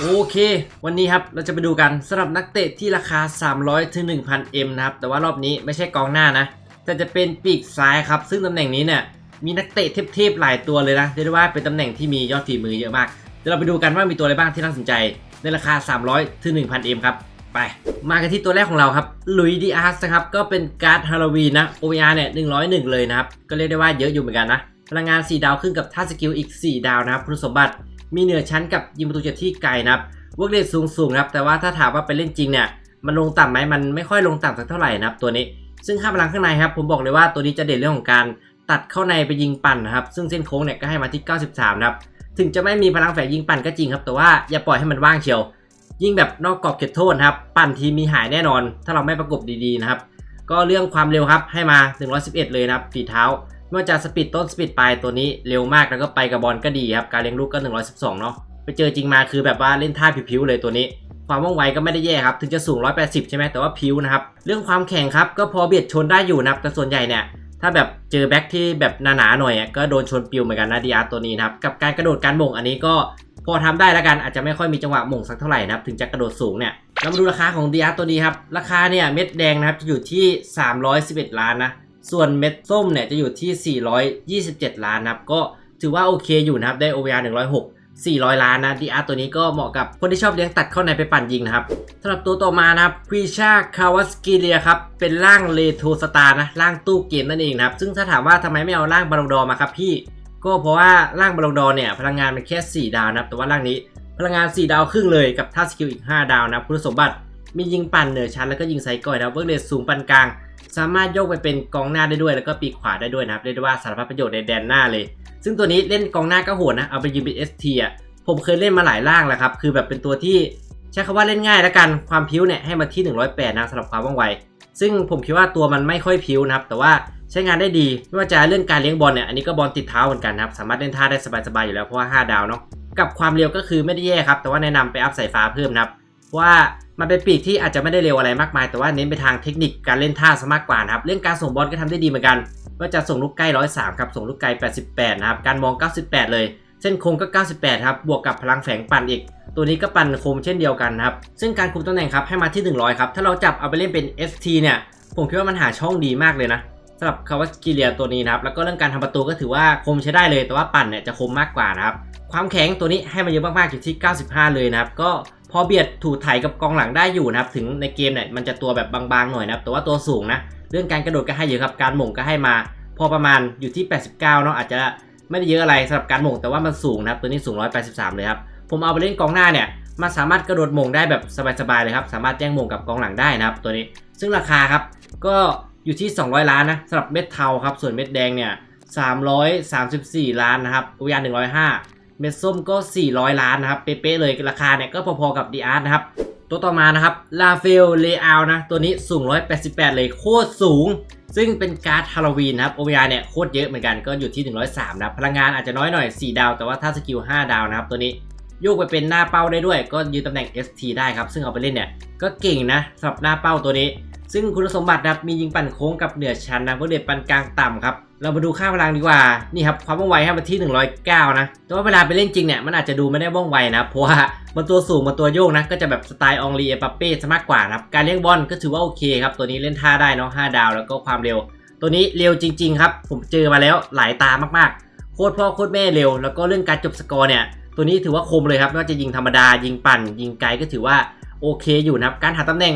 โอเค วันนี้ครับเราจะไปดูกันสำหรับนักเตะที่ราคา 300ถึง1,000 M นะครับแต่ว่ารอบนี้ไม่ใช่กองหน้านะ แต่จะเป็นปีกซ้ายครับ ซึ่งตำแหน่งนี้เนี่ยมีนักเตะเทพๆหลายตัวเลยนะเรียกได้ว่าเป็นตำแหน่งที่มียอดฝีมือเยอะมากเดี๋ยวเราไปดูกันว่ามีตัวอะไรบ้างที่น่าสนใจ ในราคา 300ถึง1,000 M ครับไป มากันที่ตัวแรกของเราครับลุยดีอาร์สนะครับก็เป็นการ์ดฮาโลวีนนะ OVR เนี่ย101 เลยนะครับก็เรียกได้ว่าเยอะอยู่เหมือนกันนะพลังงาน 4 ดาวขึ้นกับท่าสกิลอีก 4 ดาวนะครับคุณสมบัติ มีเหนือชั้นกับยิงประตูจากที่ไกลนะครับเวิร์กเรทสูงสูงครับแต่ว่าถ้าถามว่าไปเล่นจริงเนี่ยมันลงต่ำไหมมันไม่ค่อยลงต่ำสักเท่าไหร่นะครับตัวนี้ซึ่งค่าพลังข้างในครับผมบอกเลยว่าตัวนี้จะเด่นเรื่องของการตัดเข้าในไปยิงปั่นนะครับซึ่งเส้นโค้งเนี่ยก็ให้มาที่ 93นะครับถึงจะไม่มีพลังแฝงยิงปั่นก็จริงครับ แต่ว่าอย่าปล่อยให้มันว่างเชียว ยิงแบบนอกกรอบเขตโทษครับปั่นทีมีหายแน่นอน ถ้าเราไม่ประกบดีๆนะครับก็เรื่องความเร็วครับให้มา 111 เลยนะครับฝีเท้า ไม่ว่าจะสปีดต้นสปีดปลายตัวนี้เร็วมากแล้วก็ไปกับบอลก็ดีครับการเลี้ยงลูกก็ 112 เนาะไปเจอจริงมาคือแบบว่าเล่นท่าผิวๆเลยตัวนี้ ความว่องไวก็ไม่ได้แย่ครับ ถึงจะสูง 180 ใช่ไหมแต่ว่าผิวนะครับ เรื่องความแข็งครับก็พอเบียดชนได้อยู่นะครับแต่ส่วนใหญ่เนี่ยถ้าแบบเจอแบ็คที่แบบหนาๆหน่อยก็โดนชนปิวเหมือนกันนะดีอาร์ตัวนี้นะครับกับการกระโดดการบ่งอันนี้ก็พอทำได้แล้วกันอาจจะไม่ค่อยมีจังหวะม่งสักเท่าไหร่นะครับถึงจะกระโดดสูงเนี่ยเรามาดูราคาของดีอาร์ตัวนี้ครับราคาเนี่ยเม็ดแดงนะครับจะอยู่ที่ 311 ล้านนะ ส่วนเม็ดส้มเนี่ยจะอยู่ที่ 427 ล้านนะครับ ก็ถือว่าโอเคอยู่นะครับ ได้ OVR 106 400 ล้านนะดีอาร์ตัวนี้ก็เหมาะกับคนที่ชอบเลี้ยงตัดเข้าในไปปั่นยิงนะครับสำหรับตัวต่อมานะครับพรีชาคาวาสกิเลียครับ เป็นร่างเลโทสตาร์นะ ร่างตู้เกมนั่นเองนะครับ ซึ่งถ้าถามว่าทำไมไม่เอาร่างบาลงดอมาครับพี่ ก็เพราะว่าร่างบาลงดอเนี่ย พลังงานมันแค่ 4 ดาวนะครับ แต่ว่าร่างนี้พลังงาน 4 ดาวครึ่งเลยกับท่าสกิลอีก 5 ดาวนะคุณสมบัติ มียิงปั่นเหนือชั้นแล้วก็ยิงไซก่อยนะเวิร์กเรทสูงปานกลาง สามารถโยกไปเป็นกองหน้าได้ด้วยแล้วก็ปีกขวาได้ด้วยนะครับเรียกได้ว่าสารพัดประโยชน์ในแดนหน้าเลย ซึ่งตัวนี้เล่นกองหน้าก็โหดนะเอาไปยืมเป็น ST อะผมเคยเล่นมาหลายร่างแล้วครับคือแบบเป็นตัวที่ใช้คำว่าเล่นง่ายแล้วกันความพิ้วเนี่ยให้มาที่ 108 นะสำหรับความว่องไว ซึ่งผมคิดว่าตัวมันไม่ค่อยพิ้วนะครับแต่ว่าใช้งานได้ดีไม่ว่าจะเรื่องการเลี้ยงบอลเนี่ยอันนี้ก็บอลติดเท้าเหมือนกันนะครับสามารถเล่นท่าได้สบายๆอยู่แล้วเพราะว่า5ดาวเนาะกับความเร็วก็คือไม่ได้แย่ครับแต่ว่าแนะนำไปอัพสายฟ้าเพิ่มนะครับ ว่ามันเป็นปีกที่อาจจะไม่ได้เร็วอะไรมากมาย แต่ว่าเน้นไปทางเทคนิคการเล่นท่าซะมากกว่านะครับเรื่องการส่งบอลก็ทำได้ดีเหมือนกัน ก็จะส่งลูกใกล้103ครับส่งลูกไกล 88 นะครับการมอง 98 เลย เส้นโค้งก็ 98 ครับบวกกับพลังแฝงปั่นอีก ตัวนี้ก็ปั่นคมเช่นเดียวกันนะครับซึ่งการคุมตำแหน่งครับให้มาที่ 100 ครับถ้าเราจับเอาไปเล่นเป็น ST เนี่ยผมคิดว่ามันหาช่องดีมากเลยนะสำหรับคาวาสกิเลียตัวนี้นะครับแล้วก็เรื่องการทำประตูก็ถือว่าคมใช้ได้เลย แต่ว่าปั่นเนี่ยจะคมมากกว่านะครับความแข็งตัวนี้ให้มาเยอะมากๆอยู่ที่ 95 เลยนะครับก็ พอเบียดถูถ่ายกับกองหลังได้อยู่นะครับ ถึงในเกมเนี่ยมันจะตัวแบบบางๆหน่อยนะครับ แต่ว่าตัวสูงนะ เรื่องการกระโดดก็ให้เยอะครับ การหม่งก็ให้มา พอประมาณอยู่ที่ 89เนาะ อาจจะไม่ได้เยอะอะไรสำหรับการหม่ง แต่ว่ามันสูงนะครับ ตัวนี้สูง 183 เลยครับ ผมเอาไปเล่นกองหน้าเนี่ย มันสามารถกระโดดหม่งได้แบบสบายๆเลยครับ สามารถแย่งหม่งกับกองหลังได้นะครับ ตัวนี้ ซึ่งราคาครับ ก็อยู่ที่ 200 ล้านนะสำหรับเม็ดเทาครับ ส่วนเม็ดแดงเนี่ย334 ล้านนะครับอุยาน105 เม็ดส้มก็ 400 ล้านนะครับ เป๊ะๆเลยราคาเนี่ยก็พอๆกับดีอาร์นะครับ ตัวต่อมานะครับลาเฟลเลอานะ ตัวนี้สูง 188 เลยโคตรสูง ซึ่งเป็นการ์ดฮาโลวีนนะครับ OVR เนี่ยโคตรเยอะเหมือนกันก็อยู่ที่ 103 นะพลังงานอาจจะน้อยหน่อย 4 ดาว แต่ว่าถ้าสกิล 5 ดาวนะครับตัวนี้โยกไปเป็นหน้าเป้าได้ด้วย ก็ยืนตำแหน่ง ST ได้ครับ ซึ่งเอาไปเล่นเนี่ยก็เก่งนะสำหรับหน้าเป้าตัวนี้ ซึ่งคุณสมบัตินะครับมียิงปั่นโค้งกับเหนือชั้นนะเพื่อเด็ดปั่นกลางต่ำครับ เรามาดูค่าพลังดีกว่า นี่ครับความว่องไวให้มาที่ 109 นะ แต่ว่าเวลาไปเล่นจริงเนี่ยมันอาจจะดูไม่ได้ว่องไวนะ เพราะว่ามันตัวสูงมันตัวโยกนะ ก็จะแบบสไตล์องรีเอปัปเป้ซะมากกว่านะครับ การเลี้ยงบอลก็ถือว่าโอเคครับ ตัวนี้เล่นท่าได้เนาะ5ดาวแล้วก็ความเร็ว ตัวนี้เร็วจริง ๆ ครับ ผมเจอมาแล้วหลายตามากๆ โคตรพ่อโคตรแม่เร็ว แล้วก็เรื่องการจบสกอร์เนี่ย ตัวนี้ถือว่าคมเลยครับไม่ว่าจะยิงธรรมดายิงปั่น ยิงไกลก็ถือว่าโอเคอยู่นะครับ การหาตำแหน่ง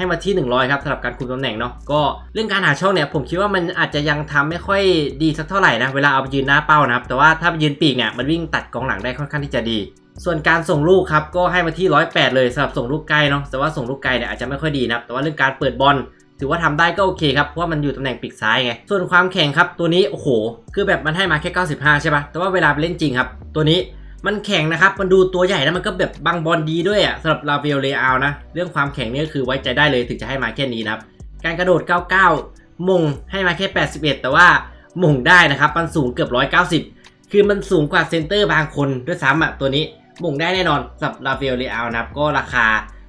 ให้มาที่ 100 ครับสำหรับการคุมตำแหน่งเนาะก็เรื่องการหาช่องเนี่ยผมคิดว่ามันอาจจะยังทำไม่ค่อยดีสักเท่าไหร่นะเวลาเอาไปยืนหน้าเป้านะครับแต่ว่าถ้าไปยืนปีกเนี่ยมันวิ่งตัดกองหลังได้ค่อนข้างที่จะดี ส่วนการส่งลูกครับก็ให้มาที่ 108 เลยสำหรับส่งลูกไกลเนาะแต่ว่าส่งลูกไกลเนี่ยอาจจะไม่ค่อยดีนะแต่ว่าเรื่องการเปิดบอลถือว่าทำได้ก็โอเคครับ เพราะว่ามันอยู่ตำแหน่งปีกซ้ายไง ส่วนความแข็งครับ ตัวนี้ โอ้โห คือแบบมันให้มาแค่ 95 ใช่ป่ะ แต่ว่าเวลาไปเล่นจริงครับ ตัวนี้ มันแข็งนะครับ มันดูตัวใหญ่แล้วมันก็แบบบังบอลดีด้วยอะสำหรับลาเวลเลอานะ เรื่องความแข็งนี่ก็คือไว้ใจได้เลยถึงจะให้มาแค่นี้นะครับ การกระโดด 99 มงให้มาแค่ 81 แต่ว่ามงได้นะครับ มันสูงเกือบ 190 คือมันสูงกว่าเซนเตอร์บางคนด้วยซ้ำอะตัวนี้มงได้แน่นอนสำหรับลาเวลเลอานะครับ ก็ราคา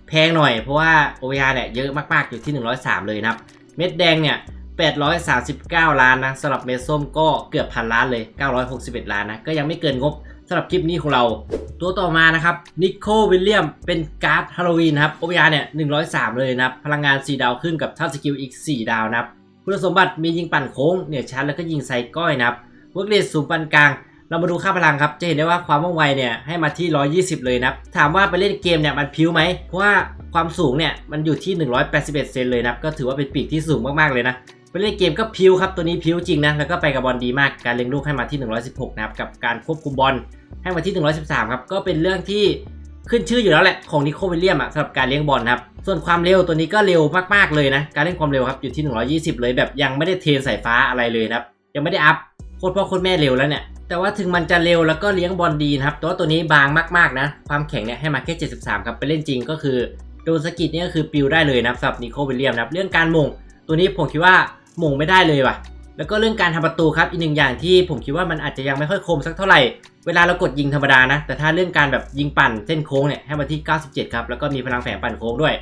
แพงหน่อยเพราะว่า OVR เนี่ยเยอะมากๆอยู่ที่ 103 เลยนะครับ เม็ดแดงเนี่ย839 ล้านนะสำหรับเม็ดส้มก็เกือบพันล้านเลย 961 ล้านนะก็ยังไม่เกินงบ สำหรับคลิปนี้ของเรา ตัวต่อมานะครับนิโควิลเลียมเป็นการ์ดฮาโลวีนครับโอเวอร์เนี่ย103 เลยนะครับ พลังงาน 4 ดาวขึ้นกับท่าสกิลอีก 4 ดาวนะครับ คุณสมบัติมียิงปั่นโค้งเหนือชั้นแล้วก็ยิงไซก้อยนะครับเวิร์กเรทสูงปานกลางเรามาดูค่าพลังครับ จะเห็นได้ว่าความว่องไวเนี่ยให้มาที่ 120 เลยนะครับถามว่าไปเล่นเกมเนี่ยมันพิ้วไหม เพราะว่าความสูงเนี่ยมันอยู่ที่ 181 เซนเลยนะ ก็ถือว่าเป็นปีกที่สูงมากๆเลยนะ ไปเล่นเกมก็พิ้วครับตัวนี้พิ้วจริงนะแล้วก็ไปกับบอลดีมากการเล็งลูกให้มาที่ 116 นะครับกับการควบคุมบอลให้มาที่ 113 ครับก็เป็นเรื่องที่ขึ้นชื่ออยู่แล้วแหละของนิโคลวิลเลียมอะสำหรับการเลี้ยงบอลครับส่วนความเร็วตัวนี้ก็เร็วมากๆเลยนะการเล่นความเร็วครับอยู่ที่ 120 เลยแบบยังไม่ได้เทนสายฟ้าอะไรเลยนะครับยังไม่ได้อัพโคตรพ่อโคตรแม่เร็วแล้วเนี่ยแต่ว่าถึงมันจะเร็วแล้วก็เลี้ยงบอลดีนะครับแต่ว่าตัวนี้บางมากๆนะ ความแข็งเนี่ยให้มาแค่73 ครับไปเล่นจริงก็คือโดนสกิดเนี่ยก็คือปิวได้เลยนะครับสำหรับนิโคลวิลเลียมนะครับเรื่องการมงตัวนี้ผมคิดว่า มงไม่ได้เลยว่ะ แล้วก็เรื่องการทำประตูครับอีกหนึ่งอย่างที่ผมคิดว่ามันอาจจะยังไม่ค่อยคมสักเท่าไหร่ เวลาเรากดยิงธรรมดานะ แต่ถ้าเรื่องการแบบยิงปั่นเส้นโค้งเนี่ยให้มาที่ 97 ครับ แล้วก็มีพลังแฝงปั่นโค้งด้วย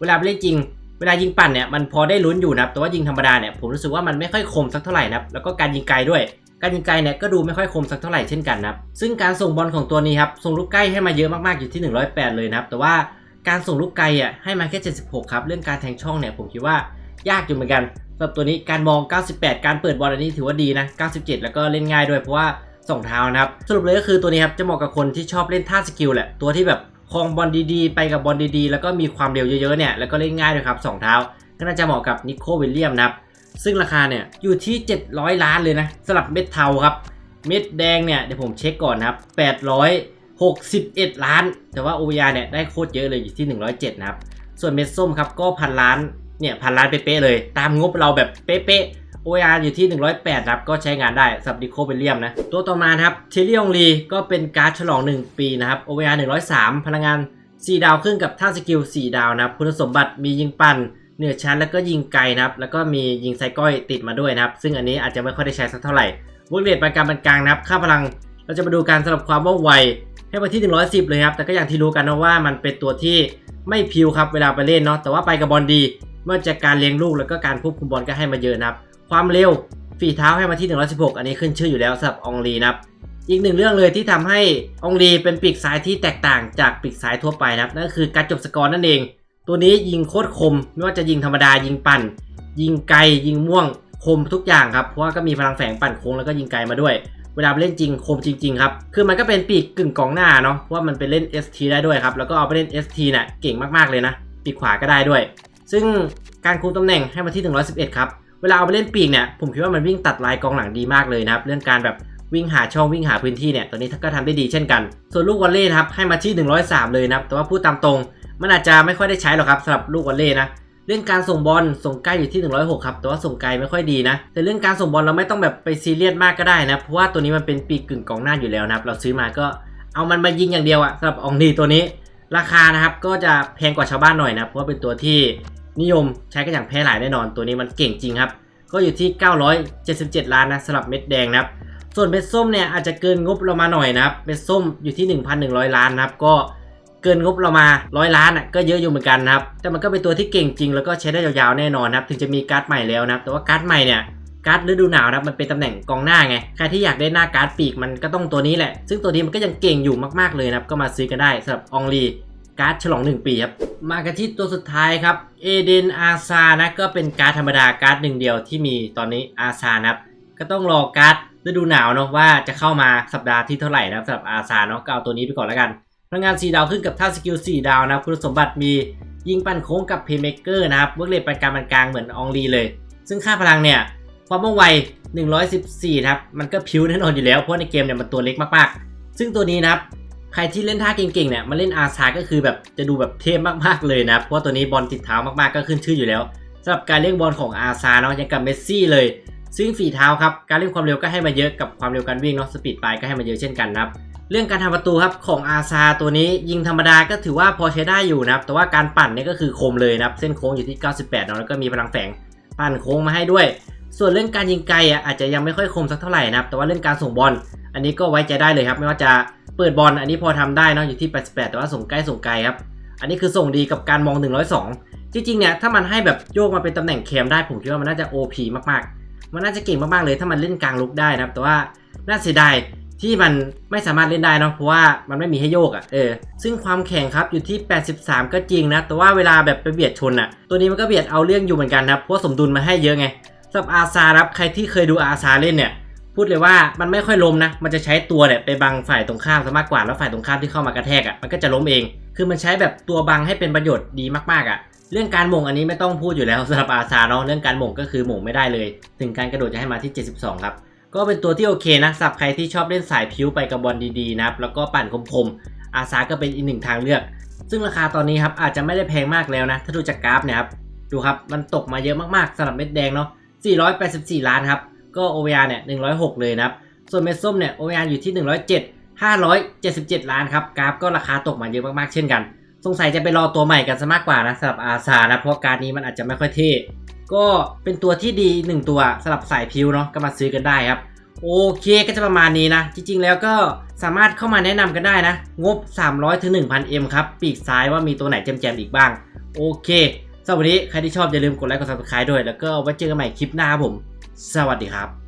เวลาไปเล่นจริง เวลายิงปั่นเนี่ยมันพอได้ลุ้นอยู่นะครับแต่ว่ายิงธรรมดาเนี่ยผมรู้สึกว่ามันไม่ค่อยคมสักเท่าไหร่นะครับแล้วก็การยิงไกลด้วยการยิงไกลเนี่ยก็ดูไม่ค่อยคมสักเท่าไหร่เช่นกันนะครับซึ่งการส่งบอลของตัวนี้ครับส่งลูกใกล้ให้มาเยอะมากๆอยู่ที่ 108 เลยนะครับแต่ว่าการส่งลูกไกลอะให้มาแค่ 76 ครับ เรื่องการแทงช่องเนี่ยผมคิดว่ายากอยู่เหมือนกัน สำหรับตัวนี้การมอง 98 การเปิดบอลอันนี้ถือว่าดีนะ 97 แล้วก็เล่นง่ายด้วยเพราะว่าสองเท้านะครับ สรุปเลยก็คือตัวนี้ครับจะเหมาะกับคนที่ชอบเล่นท่าสกิลแหละ ตัวที่แบบคลองบอลดีๆ ไปกับบอลดีๆ แล้วก็มีความเร็วเยอะๆเนี่ย แล้วก็เล่นง่ายด้วยครับสองเท้า ก็น่าจะเหมาะกับนิโคลวิลเลียมนะครับ ซึ่งราคาเนี่ยอยู่ที่ 700 ล้านเลยนะสำหรับเม็ดเทาครับ เม็ดแดงเนี่ยเดี๋ยวผมเช็คก่อนนะครับ861 ล้าน แต่ว่าโอเวเนี่ยได้โคตรเยอะเลยอยู่ที่ 107 นะครับ ส่วนเม็ดส้มครับก็พันล้าน เนี่ยพันล้านเป๊ะเลย ตามงบเราแบบเป๊ะๆ OR อยู่ที่ 108ครับก็ใช้งานได้สับดิโคเบเลียมนะ ตัวต่อมาครับเทเลียงลีก็เป็นการ์ดฉลอง 1 ปีนะครับ OR 103 พลังงาน 4 ดาวขึ้นกับท่าสกิล 4 ดาวนะครับ คุณสมบัติมียิงปั่นเหนือชั้นแล้วก็ยิงไกลนะครับ แล้วก็มียิงไซก้อยติดมาด้วยนะครับ ซึ่งอันนี้อาจจะไม่ค่อยได้ใช้สักเท่าไหร่วงเรทปานกลางปานกลางนะครับ ค่าพลังเราจะมาดูการสำหรับความว่องไวให้มาที่ 110 เลยครับ แต่ก็อย่างที่รู้กันนะว่ามันเป็นตัวที่ไม่พิวครับเวลาไปเล่นเนาะแต่ว่าไปกับบอลดี ม่ว่าจะการเลี้ยงลูกแล้วก็การควบคุมบอลก็ให้มาเยอะนะครับ ความเร็วฝีเท้าให้มาที่ 116 อันนี้ขึ้นชื่ออยู่แล้วสำหรับองลีนะครับ อีกหนึ่งเรื่องเลยที่ทำให้องลีเป็นปีกซ้ายที่แตกต่างจากปีกซ้ายทั่วไปนะครับนั่นคือการจบสกอร์นั่นเอง ตัวนี้ยิงโคตรคม ไม่ว่าจะยิงธรรมดายิงปั่น ยิงไกลยิงม่วงคมทุกอย่างครับเพราะว่าก็มีพลังแฝงปั่นโค้งแล้วก็ยิงไกลมาด้วย เวลาเล่นจริงคมจริงๆครับคือมันก็เป็นปีกกึ่งกองหน้าเนาะเพราะว่ามันไปเล่น ST ได้ด้วยครับแล้วก็เอาไปเล่น ST เนี่ยเก่งมากๆเลยนะปีกขวาก็ได้ด้วย ซึ่งการคุมตำแหน่งให้มาที่ 111 ครับ เวลาเอาไปเล่นปีกเนี่ย ผมคิดว่ามันวิ่งตัดลายกองหลังดีมากเลยนะครับ เรื่องการแบบวิ่งหาช่องวิ่งหาพื้นที่เนี่ยตัวนี้ก็ทำได้ดีเช่นกัน ส่วนลูกวอลเล่นครับ ให้มาที่ 103 เลยนะครับ แต่ว่าพูดตามตรง มันอาจจะไม่ค่อยได้ใช้หรอกครับสำหรับลูกวอลเล่นะ เรื่องการส่งบอลส่งใกล้อยู่ที่ 106 ครับ แต่ว่าส่งไกลไม่ค่อยดีนะ แต่เรื่องการส่งบอลเราไม่ต้องแบบไปซีเรียสมากก็ได้นะ เพราะว่าตัวนี้มันเป็นปีกกึ่งกองหน้าอยู่แล้วนะครับ เราซื้อมาก็เอามันมายิงอย่างเดียวอะสำหรับองดีตัวนี้ ราคานะครับก็จะแพงกว่าชาวบ้านหน่อยนะ เพราะว่าเป็นตัวที่ นิยมใช้กันอย่างแพร่หลายแน่นอน ตัวนี้มันเก่งจริงครับ ก็อยู่ที่ 977 ล้านนะสำหรับเม็ดแดงนะครับ ส่วนเม็ดส้มเนี่ยอาจจะเกินงบเรามาหน่อยนะครับ เม็ดส้มอยู่ที่ 1,100 ล้านนะครับ ก็เกินงบเรามา100ล้านอะก็เยอะอยู่เหมือนกันนะครับ แต่มันก็เป็นตัวที่เก่งจริงแล้วก็ใช้ได้ยาวๆแน่นอนนะครับ ถึงจะมีการ์ดใหม่แล้วนะครับ แต่ว่าการ์ดใหม่เนี่ยการ์ดฤดูหนาวนะมันเป็นตำแหน่งกองหน้าไง ใครที่อยากได้หน้าการ์ดปีกมันก็ต้องตัวนี้แหละ ซึ่งตัวนี้มันก็ยังเก่งอยู่มากๆเลยนะครับ ก็มาซื้อกันได้สำหรับองลีการ์ดฉลอง 1 ปีครับ มากันที่ตัวสุดท้ายครับเอเดนอาซานะก็เป็นการ์ดธรรมดาการ์ดหนึ่งเดียวที่มีตอนนี้อาซานะครับก็ต้องรอการ์ดฤดูหนาวเนาะว่าจะเข้ามาสัปดาห์ที่เท่าไหร่นะครับสำหรับอาซาเนาะก็เอาตัวนี้ไปก่อนแล้วกันพลังงาน 4 ดาวขึ้นกับท่าสกิล 4 ดาวนะคุณสมบัติมียิงปั่นโค้งกับเพย์เมเกอร์นะครับเวิร์กเลทปานกลางปานกลางเหมือนองลีเลย ซึ่งค่าพลังเนี่ยความว่องไว 114นะครับ มันก็พิ้วแน่นอนอยู่แล้ว เพราะในเกมเนี่ยมันตัวเล็กมากๆ ซึ่งตัวนี้นะครับ รที่เล่นท่าเก่งๆเนี่ยมาเล่นอาซาก็คือแบบจะดูแบบเทพมากๆเลยนะ เพราะว่าตัวนี้บอลติดเท้ามากๆก็ขึ้นชื่ออยู่แล้วสำหรับการเล่นบอลของอาซาเนาะยังกับเมสซี่เลย ซึ่งฝีเท้าครับการเล่นความเร็วก็ให้มาเยอะกับความเร็วการวิ่งเนาะสปีดไปก็ให้มาเยอะเช่นกันนะครับเรื่องการทำประตูครับของอาซาตัวนี้ยิงธรรมดาก็ถือว่าพอใช้ได้อยู่นะครับแต่ว่าการปั่นเนี่ยก็คือคมเลยนะครับเส้นโค้งอยู่ที่ 98เนาะแล้วก็มีพลังแฝงปั่นโค้งมาให้ด้วย ส่วนเรื่องการยิงไกลอะอาจจะยังไม่ค่อยคมสักเท่าไหร่นะครับแต่ว่าเรื่องการส่งบอล อันนี้ก็ไว้ใจได้เลยครับ ไม่ว่าจะเปิดบอลอันนี้พอทำได้เนาะอยู่ที่ 88 แต่ว่าส่งใกล้ส่งไกลครับ อันนี้คือส่งดีกับการมอง 102 จริงๆเนี่ยถ้ามันให้แบบโยกมาเป็นตำแหน่งแคมได้ผมคิดว่ามันน่าจะ OP มากๆ มันน่าจะเก่งมากๆเลยถ้ามันเล่นกลางลุกได้นะครับ แต่ว่าน่าเสียดายที่มันไม่สามารถเล่นได้นะเพราะว่ามันไม่มีให้โยกอะ่ะเออซึ่งความแข็งครับอยู่ที่ 83 ก็จริงนะ แต่ว่าเวลาแบบไปเบียดชนอะ่ะ ตัวนี้มันก็เบียดเอาเรื่องอยู่เหมือนกันนะเพราะสมดุลมาให้เยอะไงสำหรับอาซาครับใครที่เคยดูอาซาเล่นเนี่ย พูดเลยว่ามันไม่ค่อยล้มนะ มันจะใช้ตัวเนี่ยไปบังฝ่ายตรงข้ามซะมากกว่า แล้วฝ่ายตรงข้ามที่เข้ามากระแทกอะ่ะ มันก็จะล้มเอง คือมันใช้แบบตัวบังให้เป็นประโยชน์ดีมากๆอะ่ะ เรื่องการหม่งอันนี้ไม่ต้องพูดอยู่แล้วสำหรับอาซาเนาะ เรื่องการหม่งก็คือหม่งไม่ได้เลย ถึงการกระโดดจะให้มาที่ 72 ครับ ก็เป็นตัวที่โอเคนะสำหรับใครที่ชอบเล่นสายพิ้วไปกับบอลดีๆนะครับ แล้วก็ปั่นคมๆ อาซาก็เป็นอีกหนึ่งทางเลือก ซึ่งราคาตอนนี้ครับอาจจะไม่ได้แพงมากแล้วนะ ถ้าดูจากกราฟเนี่ยครับ ดูครับ มันตกมาเยอะมากๆสำหรับเม็ดแดงเนาะ484 ล้านครับ ก็ OVR เนี่ย106 เลยนะครับ ส่วนเม็ดส้มเนี่ย OVR อยู่ที่ 107 577 ล้านครับ กราฟก็ราคาตกมาเยอะมากๆ เช่นกัน สงสัยจะไปรอตัวใหม่กันซะมากกว่านะสำหรับอาซานะ เพราะการนี้มันอาจจะไม่ค่อยเท่ ก็เป็นตัวที่ดีหนึ่งตัวสำหรับสายพิวเนาะ ก็มาซื้อกันได้ครับ โอเคก็จะประมาณนี้นะ จริง ๆ แล้วก็สามารถเข้ามาแนะนำกันได้นะ งบ 300ถึง1,000 M ครับ ปีกซ้ายว่ามีตัวไหนแจมๆอีกบ้าง โอเคสำหรับวันนี้ใครที่ชอบอย่าลืมกดไลค์กด subscribe ด้วย แล้วก็ไว้เจอกันใหม่คลิปหน้าผม สวัสดีครับ